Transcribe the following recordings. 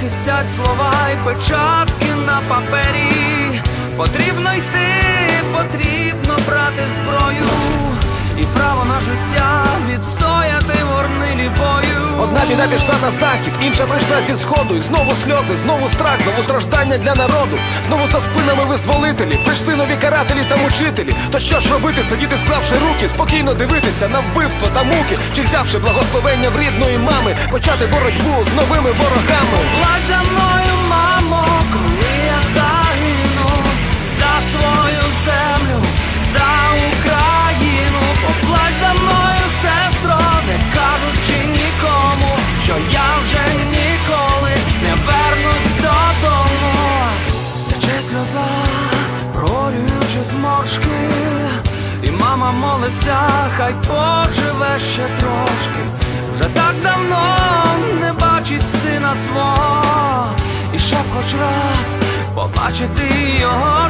захистять слова і печатки на папері. Потрібно йти, потрібно брати зброю і право на життя бою. Пішла на захід, інша прийшла зі сходу. І знову сльози, знову страх, знову страждання для народу. Знову за спинами визволителі, прийшли нові карателі та мучителі. То що ж робити, сидіти, склавши руки, спокійно дивитися на вбивство та муки, чи взявши благословення в рідної мами, почати боротьбу з новими ворогами. Зморшки, і мама молиться, хай поживе ще трошки. Вже так давно не бачить сина свого, і ще б хоч раз побачити його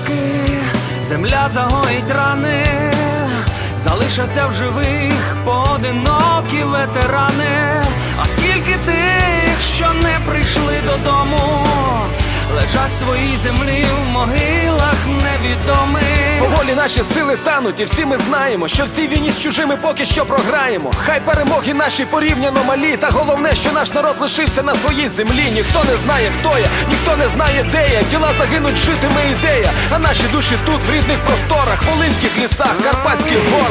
роки, земля загоїть рани, залишаться в живих поодинокі ветерани. А скільки тих, що не прийшли додому, лежать в своїй землі в могилах невідомих. Поволі наші сили тануть, і всі ми знаємо, що в цій війні з чужими поки що програємо. Хай перемоги наші порівняно малі, та головне, що наш народ лишився на своїй землі. Ніхто не знає, хто я, ніхто не знає, де я. Діла загинуть, житиме ідея. А наші душі тут, в рідних просторах, волинських лісах, карпатських горах.